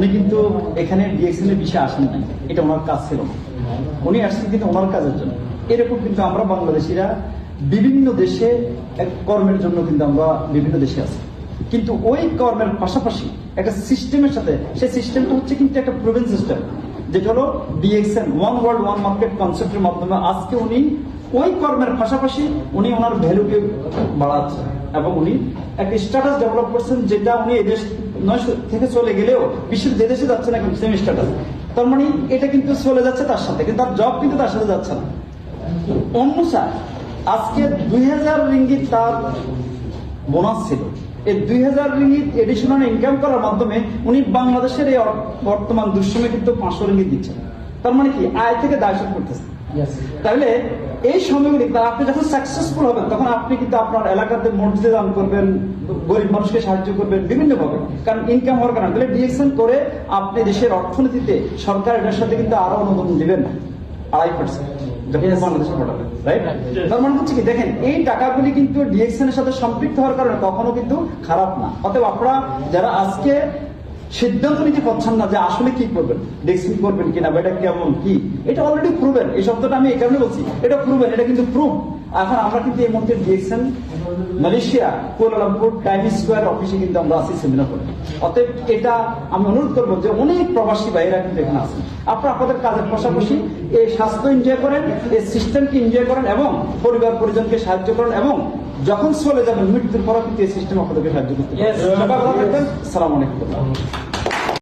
উনি কিন্তু এখানে ডিএক্সএন এর বিষয়ে আসেন নাই। এটা ওনার কাজ ছিল উনি আসছেন কিন্তু ওনার কাজের জন্য। এরকম কিন্তু আমরা বাংলাদেশিরা বিভিন্ন দেশে কর্মের জন্য কিন্তু আমরা বিভিন্ন দেশে আছি। কিন্তু ওই কর্মের পাশাপাশি একটা সিস্টেমের সাথে সেই সিস্টেমটা হচ্ছে কিন্তু একটা প্রুভেন সিস্টেম যেটা হলো DXN one world one market কনসেপ্টের মাধ্যমে আজকে উনি ওই কর্মের পাশাপাশি উনি ওনার ভ্যালুকে বাড়াচ্ছেন। এবং উনি একটা স্ট্যাটাস ডেভেলপ করছেন যেটা উনি এদেশ নয় থেকে চলে গেলেও বিশ্বের যে দেশে যাচ্ছে না কিন্তু সেম স্ট্যাটাস তার মানে এটা কিন্তু চলে যাচ্ছে তার সাথে কিন্তু তার জব কিন্তু তার সাথে যাচ্ছে না। অন্য স্যার আজকে দুই হাজার রিঙ্গিত তার বোনাস ছিল। এই দুই হাজার রিঙ্গিত এডিশনাল ইনকাম করার মাধ্যমে উনি বাংলাদেশের এই বর্তমান দুঃসমে কিন্তু পাঁচশো রিঙ্গিত দিচ্ছেন। তার মানে কি আয় থেকে দায় শোধ করতেছেন তাহলে এই সময়গুলি আপনি যখন সাকসেসফুল হবেন তখন আপনি কিন্তু আপনার এলাকাতে মসজিদে দান করবেন গরিব মানুষকে সাহায্য করবেন বিভিন্ন ভাবে কারণ ইনকাম হওয়ার কারণে। তাহলে ডিএকশন করে আপনি দেশের অর্থনীতিতে সরকার এটার সাথে কিন্তু আরও অনুদান দিবেন। আড়াই পার্সেন্ট তার মানে হচ্ছে কি দেখেন এই টাকাগুলি কিন্তু সাথে সম্পৃক্ত হওয়ার কারণে কখনো কিন্তু খারাপ না। অতএব আপনারা যারা আজকে সিদ্ধান্ত নিতে পারছেন না যে আসলে কি করবেন ডেস্কিং করবেন কিনা বা এটা কেমন, কি? এটা অলরেডি প্রুভেন এই শব্দটা আমি এই কারণে বলছি। এটা প্রুভেন এটা কিন্তু প্রুভ এখন আমরা কিন্তু এই মুহূর্তে DXN Malaysia Kuala Lumpur time square অফিসে কিন্তু আমরা আছি সেমিনার করে। অতএব এটা আমি অনুরোধ করব যে অনেক প্রবাসী ভাইয়েরা কিন্তু এখানে আছেন। আপনারা আপনাদের কাজের পাশাপাশি এই স্বাস্থ্য এনজয় করেন এই সিস্টেমকে এনজয় করেন এবং পরিবার পরিজনকে সাহায্য করেন এবং যখন চলে যাবেন মৃত্যুর পরও কিন্তু এই সিস্টেম আপনাদেরকে সাহায্য করতে পারে। থাকবেন। সালাম আলাইকুম।